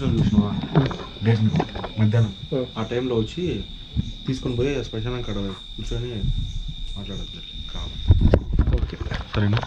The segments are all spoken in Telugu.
వచ్చిన చూసినావా డేట్ మధ్యాహ్నం. ఆ. ఆ టైంలో వచ్చి తీసుకొని పోయి శ్మశానం కాడ కూర్చొని మాట్లాడచ్చు. కావాలి ఓకే. సరేనా?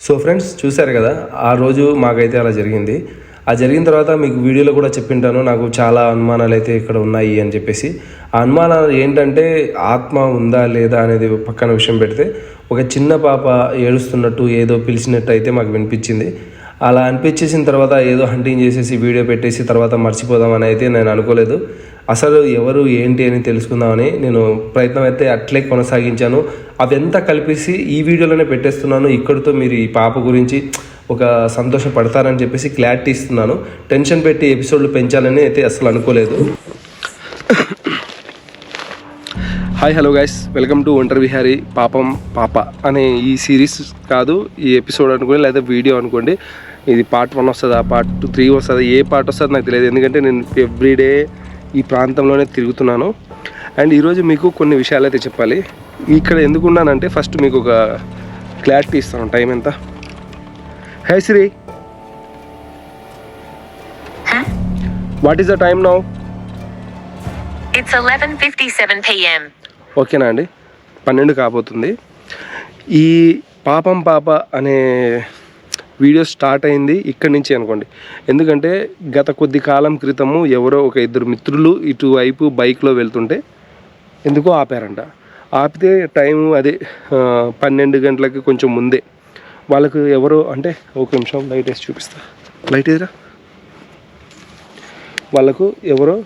సో ఫ్రెండ్స్ చూశారు కదా ఆ రోజు మాకైతే అలా జరిగింది. ఆ జరిగిన తర్వాత మీకు వీడియోలో కూడా చెప్పింటాను నాకు చాలా అనుమానాలు అయితే ఇక్కడ ఉన్నాయి అని చెప్పేసి. ఆ అనుమానాలు ఏంటంటే ఆత్మ ఉందా లేదా అనేది పక్కన విషయం పెడితే ఒక చిన్న పాప ఏడుస్తున్నట్టు ఏదో పిలిచినట్టు అయితే మాకు వినిపించింది. అలా అనిపించేసిన తర్వాత ఏదో హంటింగ్ చేసేసి వీడియో పెట్టేసి తర్వాత మర్చిపోదామని అయితే నేను అనుకోలేదు. అసలు ఎవరు ఏంటి అని తెలుసుకుందామని నేను ప్రయత్నం అయితే అట్లే కొనసాగించాను. అవంతా కలిపేసి ఈ వీడియోలోనే పెట్టేస్తున్నాను. ఇక్కడితో మీరు ఈ పాప గురించి ఒక సంతోషపడతారని చెప్పేసి క్లారిటీ ఇస్తున్నాను. టెన్షన్ పెట్టి ఎపిసోడ్లు పెంచాలని అయితే అసలు అనుకోలేదు. Hi hello guys welcome to ఒంటర్ Vihari పాపం పాప అనే ఈ సిరీస్ కాదు ఈ ఎపిసోడ్ అనుకోండి లేదా వీడియో అనుకోండి. ఇది పార్ట్ వన్ వస్తుందా పార్ట్ టూ త్రీ వస్తుందా ఏ పార్ట్ వస్తుందో నాకు తెలియదు. ఎందుకంటే నేను ఎవ్రీడే ఈ ప్రాంతంలోనే తిరుగుతున్నాను. అండ్ ఈరోజు మీకు కొన్ని విషయాలు అయితే చెప్పాలి. ఇక్కడ ఎందుకు ఉన్నానంటే ఫస్ట్ మీకు ఒక క్లారిటీ ఇస్తాను. టైం ఎంత? Hey Siri what is the time now It's 11:57 p.m. ఓకేనా అండి. పన్నెండు కాబోతుంది. ఈ పాపం పాప అనే వీడియో స్టార్ట్ అయింది ఇక్కడి నుంచి అనుకోండి. ఎందుకంటే గత కొద్ది కాలం క్రితము ఎవరో ఒక ఇద్దరు మిత్రులు ఇటువైపు బైక్లో వెళ్తుంటే ఎందుకో ఆపారంట. ఆపితే టైం అదే పన్నెండు గంటలకి కొంచెం ముందే. వాళ్ళకు ఎవరో అంటే ఒక నిమిషం లైట్ వేసి చూపిస్తా. లైట్ ఏదిరా? వాళ్ళకు ఎవరో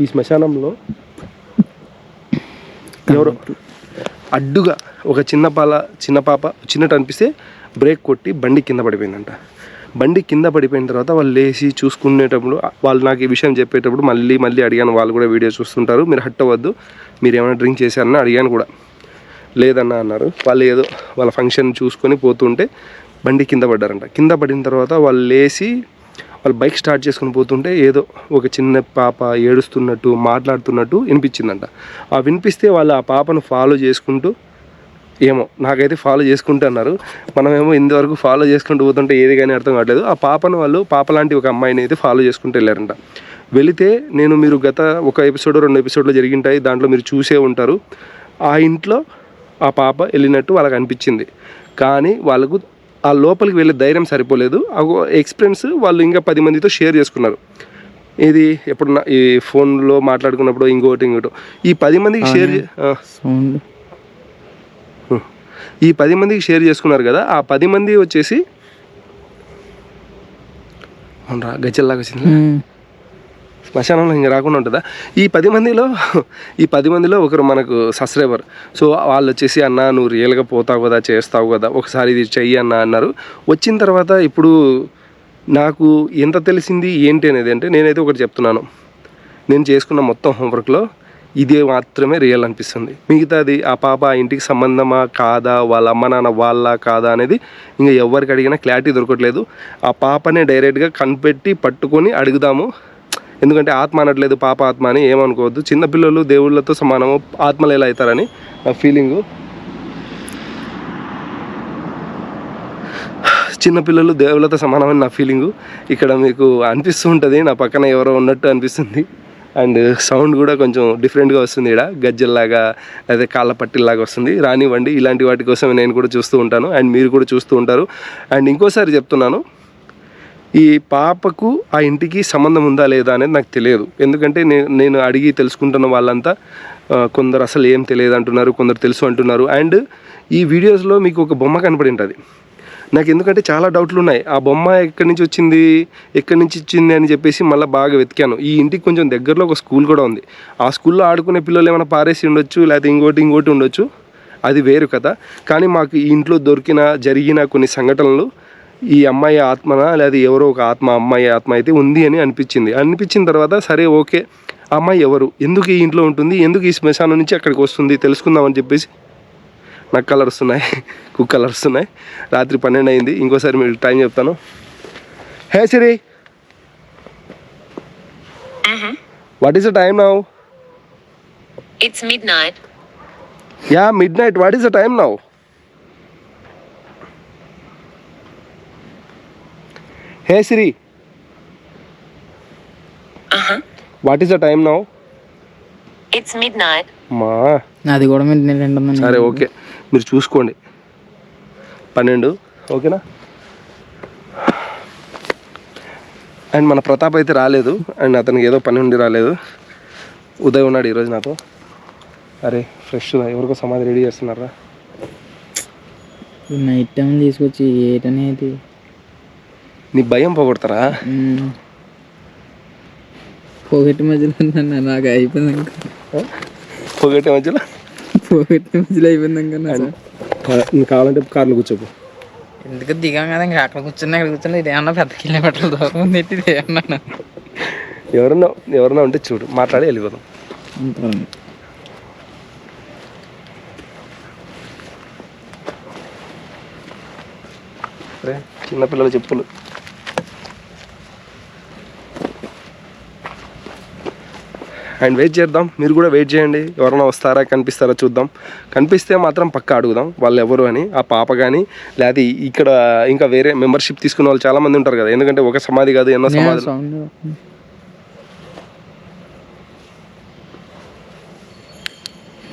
ఈ శ్మశానంలో ఎవరో అడ్డుగా ఒక చిన్న పాల చిన్న పాప చిన్నట్టు అనిపిస్తే బ్రేక్ కొట్టి బండి కింద పడిపోయిందంట. బండి కింద పడిపోయిన తర్వాత వాళ్ళు లేచి చూసుకునేటప్పుడు వాళ్ళు నాకు ఈ విషయం చెప్పేటప్పుడు మళ్ళీ మళ్ళీ అడిగాను. వాళ్ళు కూడా వీడియో చూస్తుంటారు. మీరు హట్టవద్దు మీరు ఏమైనా డ్రింక్ చేశారని అడిగాను కూడా. లేదన్న అన్నారు. వాళ్ళు ఏదో వాళ్ళ ఫంక్షన్ చూసుకొని పోతుంటే బండి కింద పడ్డారంట. కింద పడిన తర్వాత వాళ్ళు లేచి వాళ్ళు బైక్ స్టార్ట్ చేసుకుని పోతుంటే ఏదో ఒక చిన్న పాప ఏడుస్తున్నట్టు మాట్లాడుతున్నట్టు వినిపించిందంట. ఆ వినిపిస్తే వాళ్ళు ఆ పాపను ఫాలో చేసుకుంటూ ఏమో నాకైతే ఫాలో చేసుకుంటూ అన్నారు. మనమేమో ఇంతవరకు ఫాలో చేసుకుంటూ పోతుంటే ఏది కానీ అర్థం కావట్లేదు. ఆ పాపను వాళ్ళు పాప లాంటి ఒక అమ్మాయిని అయితే ఫాలో చేసుకుంటూ వెళ్ళారంట. వెళితే నేను మీరు గత ఒక ఎపిసోడ్ రెండు ఎపిసోడ్లో జరిగింటాయి దాంట్లో మీరు చూసే ఉంటారు. ఆ ఇంట్లో ఆ పాప వెళ్ళినట్టు వాళ్ళకి అనిపించింది. కానీ వాళ్ళకు ఆ లోపలికి వెళ్ళే ధైర్యం సరిపోలేదు. ఆ ఎక్స్పీరియన్స్ వాళ్ళు ఇంకా పది మందితో షేర్ చేసుకున్నారు. ఇది ఎప్పుడన్నా ఈ ఫోన్లో మాట్లాడుకున్నప్పుడు ఇంకోటి ఇంకోటి. ఈ పది మందికి షేర్ ఈ పది మందికి షేర్ చేసుకున్నారు కదా ఆ పది మంది వచ్చేసి అవునరా గజ్జల్లాగా వచ్చింది. శ్మశానంలో ఇంకా రాకుండా ఉంటుందా? ఈ పది మందిలో ఈ పది మందిలో ఒకరు మనకు సబ్స్క్రైబర్. సో వాళ్ళు వచ్చేసి అన్న నువ్వు రియల్గా పోతావు కదా చేస్తావు కదా ఒకసారి ఇది చెయ్యి అన్న అన్నారు. వచ్చిన తర్వాత ఇప్పుడు నాకు ఎంత తెలిసింది ఏంటి అనేది అంటే నేనైతే ఒకటి చెప్తున్నాను. నేను చేసుకున్న మొత్తం హోంవర్క్లో ఇదే మాత్రమే రియల్ అనిపిస్తుంది. మిగతాది ఆ పాప ఆ ఇంటికి సంబంధమా కాదా వాళ్ళ అమ్మ నాన్న వాళ్ళ కాదా అనేది ఇంకా ఎవరికి అడిగినా క్లారిటీ దొరకట్లేదు. ఆ పాపనే డైరెక్ట్గా కనిపెట్టి పట్టుకొని అడుగుదాము. ఎందుకంటే ఆత్మ అనట్లేదు పాప ఆత్మ అని ఏమనుకోవద్దు. చిన్నపిల్లలు దేవుళ్ళతో సమానము ఆత్మలు ఎలా అవుతారని నా ఫీలింగు చిన్నపిల్లలు దేవుళ్ళతో సమానమని నా ఫీలింగు ఇక్కడ మీకు అనిపిస్తూ ఉంటుంది నా పక్కన ఎవరో ఉన్నట్టు అనిపిస్తుంది. అండ్ సౌండ్ కూడా కొంచెం డిఫరెంట్గా వస్తుంది ఇక్కడ గజ్జల్లాగా అదే కాళ్ళ పట్టిల్లాగా వస్తుంది రానివ్వండి ఇలాంటి వాటి కోసం నేను కూడా చూస్తూ ఉంటాను. అండ్ మీరు కూడా చూస్తూ ఉంటారు. అండ్ ఇంకోసారి చెప్తున్నాను ఈ పాపకు ఆ ఇంటికి సంబంధం ఉందా లేదా అనేది నాకు తెలియదు. ఎందుకంటే నేను నేను అడిగి తెలుసుకుంటున్న వాళ్ళంతా కొందరు అసలు ఏం తెలియదు అంటున్నారు కొందరు తెలుసు అంటున్నారు. అండ్ ఈ వీడియోస్లో మీకు ఒక బొమ్మ కనపడి ఉంటుంది. నాకు ఎందుకంటే చాలా డౌట్లు ఉన్నాయి ఆ బొమ్మ ఎక్కడి నుంచి వచ్చింది ఎక్కడి నుంచి వచ్చింది అని చెప్పేసి మళ్ళీ బాగా వెతికాను. ఈ ఇంటికి కొంచెం దగ్గరలో ఒక స్కూల్ కూడా ఉంది. ఆ స్కూల్లో ఆడుకునే పిల్లలు ఏమైనా పారేసి ఉండొచ్చు లేకపోతే ఇంకోటి ఇంకోటి ఉండొచ్చు? అది వేరు కదా కానీ మాకు ఈ ఇంట్లో దొరికిన జరిగిన కొన్ని సంఘటనలు ఈ అమ్మాయి ఆత్మన లేదా ఎవరో ఒక ఆత్మ అమ్మాయి ఆత్మ అయితే ఉంది అని అనిపించింది. అనిపించిన తర్వాత సరే ఓకే. అమ్మాయి ఎవరు? ఎందుకు ఈ ఇంట్లో ఉంటుంది? ఎందుకు ఈ శ్మశానం నుంచి అక్కడికి వస్తుంది? తెలుసుకుందామని చెప్పేసి నాకు కలర్ వస్తున్నాయి కుక్కలు వస్తున్నాయి రాత్రి పన్నెండు అయింది. ఇంకోసారి మీకు టైం చెప్తాను. Hey Siri what is the time now It's midnight. Yeah midnight what is the time now hey Siri. What is the time now It's midnight. మా అది కూడా మీరు రెండు సరే ఓకే మీరు చూసుకోండి. పన్నెండు ఓకేనా? అండ్ మన ప్రతాప్ అయితే రాలేదు. అండ్ అతనికి ఏదో పని ఉండి రాలేదు. ఉదయ్ ఉన్నాడు ఈరోజు నాతో. అరే ఫ్రెష్ ఎవరికో సమాధి రెడీ చేస్తున్నారా? నైట్ టైం తీసుకొచ్చి ఏటనేది నీ భయం పోగొడతారా? పోగొట్టి మధ్యలో నాకు అయిపోయింది ఇంకా. పోగొట్టే మధ్యలో? నీకు కావాలంటే కార్లో కూర్చోపు. ఎందుకు దిగాం కదా ఇంకా అక్కడ కూర్చున్నా ఇక్కడ కూర్చున్నా ఇది ఏమన్నా పెద్ద కిలోమీటర్ల దూరం ఉంది ఏంటి ఇది ఏమన్నా ఎవరన్నా ఎవరన్నా ఉంటే చూడు మాట్లాడి వెళ్ళిపోదాం. చిన్నపిల్లల చెప్పులు. అండ్ వెయిట్ చేద్దాం. మీరు కూడా వెయిట్ చేయండి. ఎవరైనా వస్తారా కనిపిస్తారా చూద్దాం. కనిపిస్తే మాత్రం పక్క అడుగుదాం. వాళ్ళు ఎవరు అని ఆ పాప కానీ లేకపోతే ఇక్కడ ఇంకా వేరే మెంబర్షిప్ తీసుకున్న వాళ్ళు చాలా మంది ఉంటారు కదా. ఎందుకంటే ఒక సమాధి కాదు ఎన్నో సౌండ్.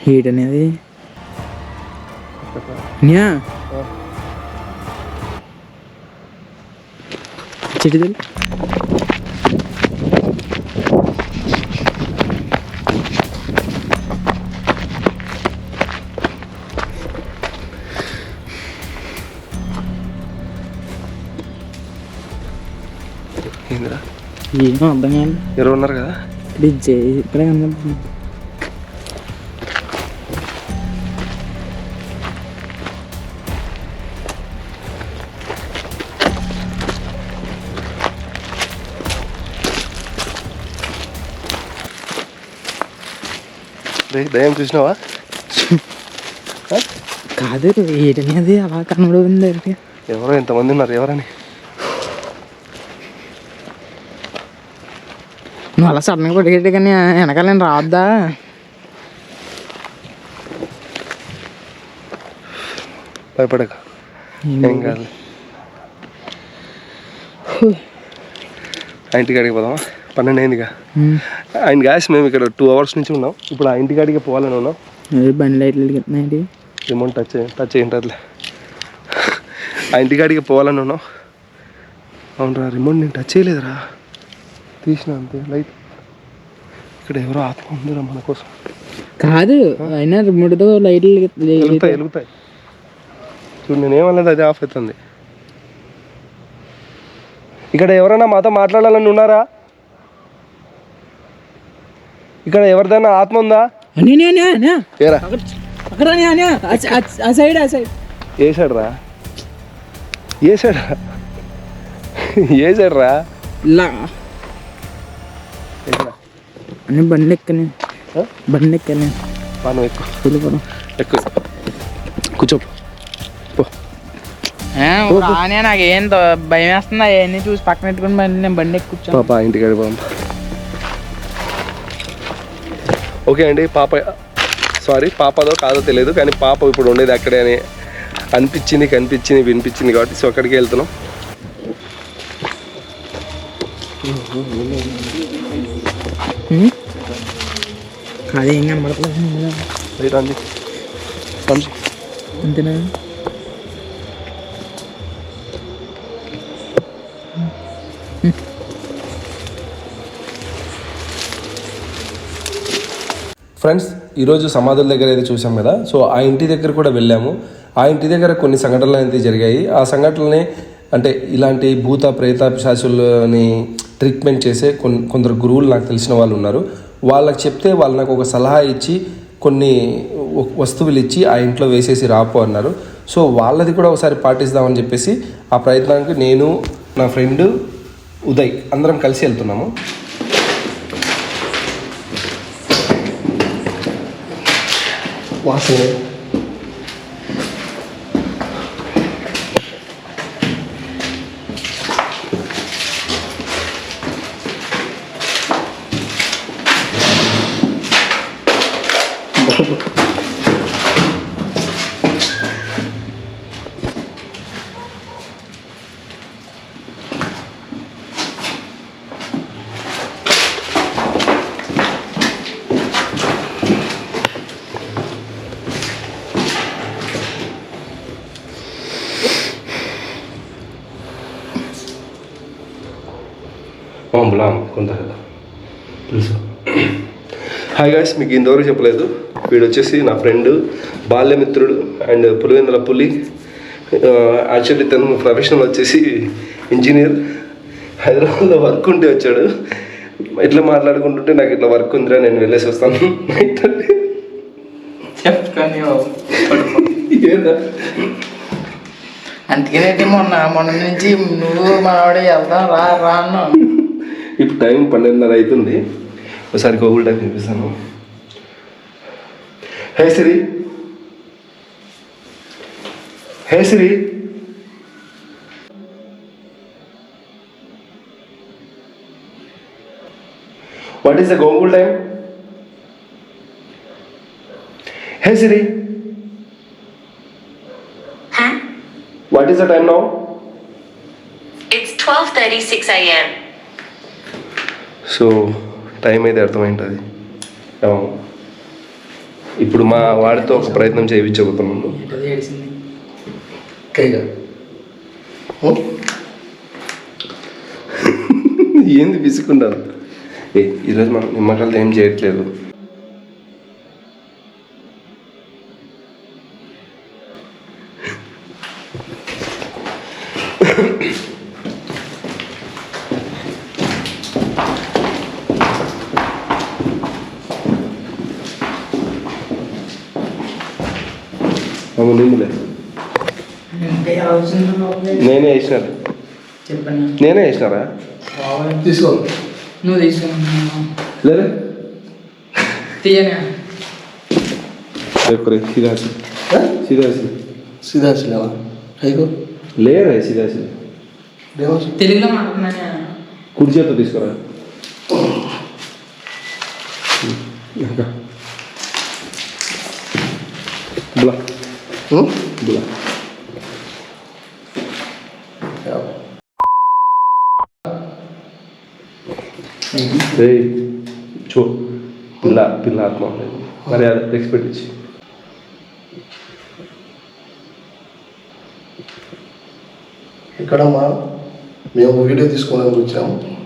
హీట్ అనేది న్యా ఏందిరా ఏమో అర్థం కాదు ఎవరు ఉన్నారు కదా? ఇది జే- ఇక్కడే కనబడుతుంది రే దయ్యం చూసినావా? కాదు ఏటనేది అలా కనబడుతుంది ఏంటి? ఎవరో ఎంతమంది ఉన్నారు ఎవరని? నువ్వు అలా సడన్గా పట్టుకెట్టి కానీ వెనకాల నేను రావద్దా? భయపడక. ఏం కాదు ఆ ఇంటికాడికి పోదామా? పన్నెండు అయిందిగా. ఆయన గ్యాస్ మేము ఇక్కడ టూ అవర్స్ నుంచి ఉన్నాం. ఇప్పుడు ఆ ఇంటికాడికి పోవాలని ఉన్నాం. బండి లైట్లు వెలుగుతున్నాయి రిమోట్ టచ్ టచ్ ఏంటట్లే ఆ ఇంటికాడికి పోవాలని ఉన్నాం. అవునరా రిమోట్ నేను టచ్ చేయలేదురా. తీసిన అంతే లైట్. ఇక్కడ ఎవరో ఆత్మ ఉందిరా మన కోసం. కాదు అయినా రిమోట్తో లైట్లు వెలుగు- వెలుగుతాయి వెలుగుతాయి. చూడు నేను ఏమన్నది అది ఆఫ్ అవుతుంది. ఇక్కడ ఎవరైనా మాతో మాట్లాడాలని ఉన్నారా? ఇక్కడ ఎవరిదైనా ఆత్మ ఉందా? ఏ సైడ్ రా? ఏ సైడ్ రా? ఏ సైడ్ రా? ఇలా అని బండి ఎక్కని? బండి ఎక్కని. పాను ఎక్కువ వెళ్ళిపోవడం ఎక్కువ కూర్చో. పో. రానే నాకు ఏం భయం వేస్తుంది. అవన్నీ చూసి పక్కన పెట్టుకుని బండి నేను బండి ఎక్కి కూర్చోను పాప ఇంటికి వెళ్ళిపోదాం ఓకే అండి పాప సారీ పాపదో కాదో తెలియదు కానీ పాప ఇప్పుడు ఉండేది అక్కడే అని అనిపించింది కనిపించింది వినిపించింది కాబట్టి సో అక్కడికి వెళ్తున్నాం. కాదు ఏం మంచి అంతేనా? ఫ్రెండ్స్ ఈరోజు సమాధుల దగ్గర అయితే చూసాం కదా. సో ఆ ఇంటి దగ్గర కూడా వెళ్ళాము. ఆ ఇంటి దగ్గర కొన్ని సంఘటనలు అయితే జరిగాయి. ఆ సంఘటనల్ని అంటే ఇలాంటి భూత ప్రేత పిశాచులని ట్రీట్మెంట్ చేసే కొన్ని కొందరు గురువులు నాకు తెలిసిన వాళ్ళు ఉన్నారు. వాళ్ళకి చెప్తే వాళ్ళు నాకు ఒక సలహా ఇచ్చి కొన్ని వస్తువులు ఇచ్చి ఆ ఇంట్లో వేసేసి రాపో అన్నారు. సో వాళ్ళది కూడా ఒకసారి పాటిస్తామని చెప్పేసి ఆ ప్రయత్నానికి నేను నా ఫ్రెండ్ ఉదయ్ అందరం కలిసి వెళ్తున్నాము. వాసన కొంత తెలుసు? హాయ్ గాయస్ మీకు ఇంతవరకు చెప్పలేదు. వీడు వచ్చేసి నా ఫ్రెండ్ బాల్యమిత్రుడు అండ్ పులివెందుల పులి. యాక్చువల్లీ తను ప్రొఫెషనల్ వచ్చేసి ఇంజనీర్. హైదరాబాద్లో వర్క్ ఉంటే వచ్చాడు. ఇట్లా మాట్లాడుకుంటుంటే నాకు ఇట్లా వర్క్ ఉందిరా నేను వెళ్ళేసి వస్తాను. అందుకనే మొన్న మొన్న నుంచి నువ్వు మనవాడు వెళ్దాం రా రా అన్నావు ఇప్పుడు టైం పన్నెండున్నర అవుతుంది. ఒకసారి గూగుల్ టైం చూపిస్తాను. Hey Siri. Hey Siri. What is the Google time hey Siri Huh? What is the time now It's 12:36 a.m. So time అయితే అర్థమైంటుంది. అవును. ఇప్పుడు మా వాడితో ఒక ప్రయత్నం చేయించబోతున్నాను ఏంది విసుకుంటాను ఏ ఈరోజు మనం నిమ్మకాయలు ఏం చేయట్లేదు. నేనే వేసినారా తీసుకో నువ్వు తీసుకున్నావు లేరే తీయనా రేపు రే సిరాసి సిరాసి సీదా సిలేవా అయ్యో లేరే సిరాసి తెలుగులో మాట్లాడినా కుడి చేత్తో తీసుకురా బులా బులా ఏయ్ చో. పిల్ల పిల్ల ఆత్మ. మర్యాద రెస్పెక్ట్ ఇచ్చి. ఇక్కడమ్మా మేము వీడియో తీసుకోవడానికి వచ్చాము.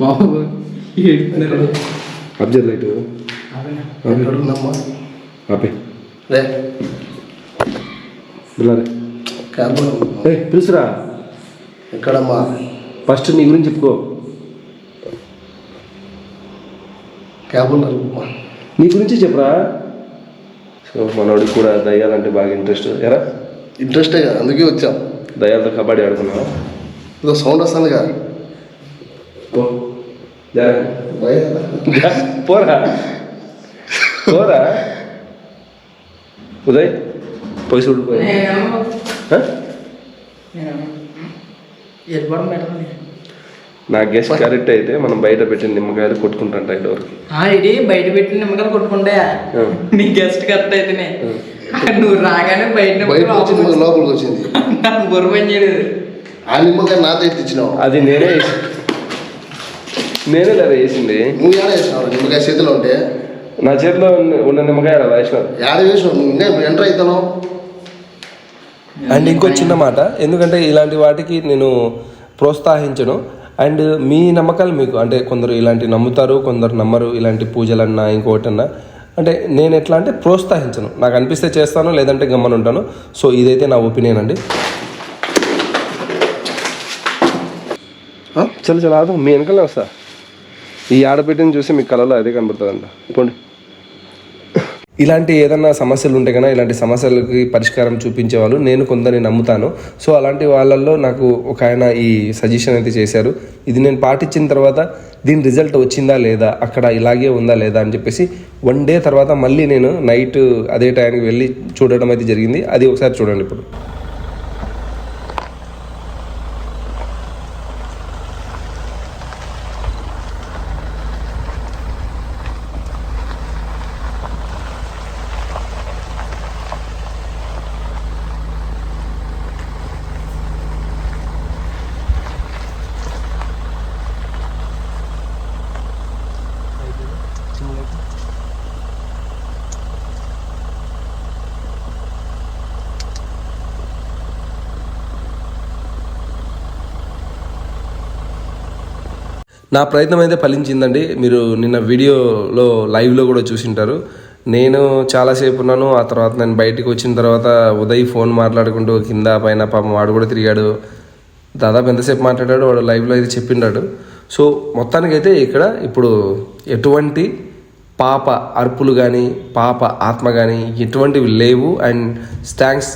బాబు అబ్జర్వ్ లైట్ ఎక్కడుందమ్మా? ఆపే. రే. క్యాబ్ పిలుసురా ఎక్కడమ్మా? ఫస్ట్ నీ గురించి చెప్పుకో. క్యాబ్ ఉన్నారు నీ గురించి చెప్పరా. సో మనోడికి కూడా దయ్యాలంటే బాగా ఇంట్రెస్ట్ ఎరా? ఇంట్రెస్టే కదా అందుకే వచ్చాం. దయ్యాలతో కబడ్డీ ఆడుకున్నావా? ఇదో సౌండ్ జాగ్రత్త. జా, పోరా. పోరా. ఉదయ్ పోయి చూడు పోయి. వెళ్ళిపోవడం బెటర్ నా గెస్ట్ కరెక్ట్ అయితే మనం బయట పెట్టిన నిమ్మకాయలు కొట్టుకుంటాంట డోర్కి. ఇది బయట పెట్టిన నిమ్మకాయలు కొట్టుకుంటా నీ గెస్ట్ కరెక్ట్ అయితేనే. నువ్వు రాగానే బయట లోపలికి వచ్చింది బుర్ర పని చేయలేదు. ఆ నిమ్మకాయ నాతో ఎత్తిచ్చినావు అది నేనే వేసి నేనే లేదా వేసింది. నువ్వు ఏడ వేసినావు? నిమ్మకాయ చేతిలో ఉంటే? నా చేతిలో ఉన్న- నిమ్మకాయ వేసినాను ఏడ వేసినావు? నువ్వు ఇంకా ఎంటర్ అవుతావు అండ్ ఇంకో చిన్న మాట ఎందుకంటే ఇలాంటి వాటికి నేను ప్రోత్సహించను. అండ్ మీ నమ్మకాలు మీకు అంటే కొందరు ఇలాంటి నమ్ముతారు కొందరు నమ్మరు ఇలాంటి పూజలన్నా ఇంకోటన్నా. అంటే నేను ఎట్లా అంటే ప్రోత్సహించను. నాకు అనిపిస్తే చేస్తాను లేదంటే గమ్మని ఉంటాను సో ఇదైతే నా ఒపీనియన్ అండి. చలో చలో ఆదు మీ వెనకాలనే వస్తా. ఈ ఆడబిడ్డని చూసి మీ కళలో అదే కనబడుతుందంట. పోండి. ఇలాంటి ఏదన్నా సమస్యలు ఉంటే కన్నా ఇలాంటి సమస్యలకి పరిష్కారం చూపించే వాళ్ళు నేను కొందరిని నమ్ముతాను. సో అలాంటి వాళ్ళల్లో నాకు ఒక ఆయన ఈ సజెషన్ అయితే చేశారు. ఇది నేను పాటించిన తర్వాత దీని రిజల్ట్ వచ్చిందా లేదా అక్కడ ఇలాగే ఉందా లేదా అని చెప్పేసి వన్ డే తర్వాత మళ్ళీ నేను నైట్ అదే టైంకి వెళ్ళి చూడడం అయితే జరిగింది. అది ఒకసారి చూడండి ఇప్పుడు. నా ప్రయత్నం అయితే ఫలించిందండి. మీరు నిన్న వీడియోలో లైవ్లో కూడా చూసింటారు. నేను చాలాసేపు ఉన్నాను. ఆ తర్వాత నేను బయటికి వచ్చిన తర్వాత ఉదయ్ ఫోన్ మాట్లాడుకుంటూ కింద పైన పాపం వాడు కూడా తిరిగాడు. దాదాపు ఎంతసేపు మాట్లాడాడు వాడు లైవ్లో అయితే చెప్పిండాడు. సో మొత్తానికైతే ఇక్కడ ఇప్పుడు ఎటువంటి పాప అర్పులు కానీ పాప ఆత్మ కానీ ఎటువంటివి లేవు. అండ్ థ్యాంక్స్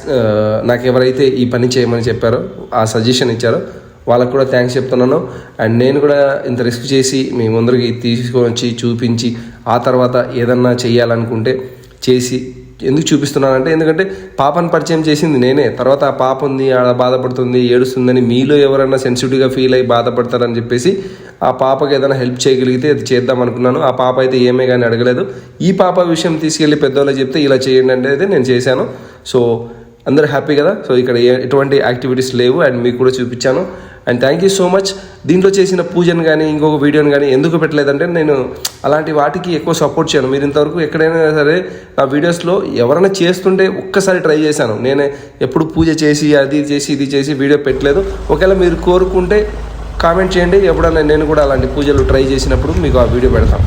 నాకు ఎవరైతే ఈ పని చేయమని చెప్పారో ఆ సజెషన్ ఇచ్చారో వాళ్ళకు కూడా థ్యాంక్స్ చెప్తున్నాను. అండ్ నేను కూడా ఇంత రిస్క్ చేసి మీ ముందరికి తీసుకొని వచ్చి చూపించి ఆ తర్వాత ఏదన్నా చేయాలనుకుంటే చేసి ఎందుకు చూపిస్తున్నానంటే ఎందుకంటే పాపను పరిచయం చేసింది నేనే. తర్వాత ఆ పాప ఉంది ఆడ బాధపడుతుంది ఏడుస్తుందని మీలో ఎవరైనా సెన్సిటివ్గా ఫీల్ అయ్యి బాధపడతారని చెప్పేసి ఆ పాపకి ఏదైనా హెల్ప్ చేయగలిగితే అది చేద్దాం అనుకున్నాను. ఆ పాప అయితే ఏమే కానీ అడగలేదు. ఈ పాప విషయం తీసుకెళ్ళి పెద్దవాళ్ళు చెప్తే ఇలా చేయండి అంటే అయితే నేను చేశాను. సో అందరూ హ్యాపీ కదా? సో ఇక్కడ ఏ- ఎటువంటి యాక్టివిటీస్ లేవు. అండ్ మీకు కూడా చూపించాను. And thank you so much దీంట్లో చేసిన పూజను కానీ ఇంకొక వీడియోని కానీ ఎందుకు పెట్టలేదంటే నేను అలాంటి వాటికి ఎక్కువ సపోర్ట్ చేయను. మీరు ఇంతవరకు ఎక్కడైనా సరే నా వీడియోస్లో ఎవరైనా చేస్తుంటే ఒక్కసారి ట్రై చేశాను. నేనే ఎప్పుడు పూజ చేసి అది చేసి ఇది చేసి వీడియో పెట్టలేదు. ఒకవేళ మీరు కోరుకుంటే కామెంట్ చేయండి. ఎప్పుడైనా నేను కూడా అలాంటి పూజలు ట్రై చేసినప్పుడు మీకు ఆ వీడియో పెడతాను.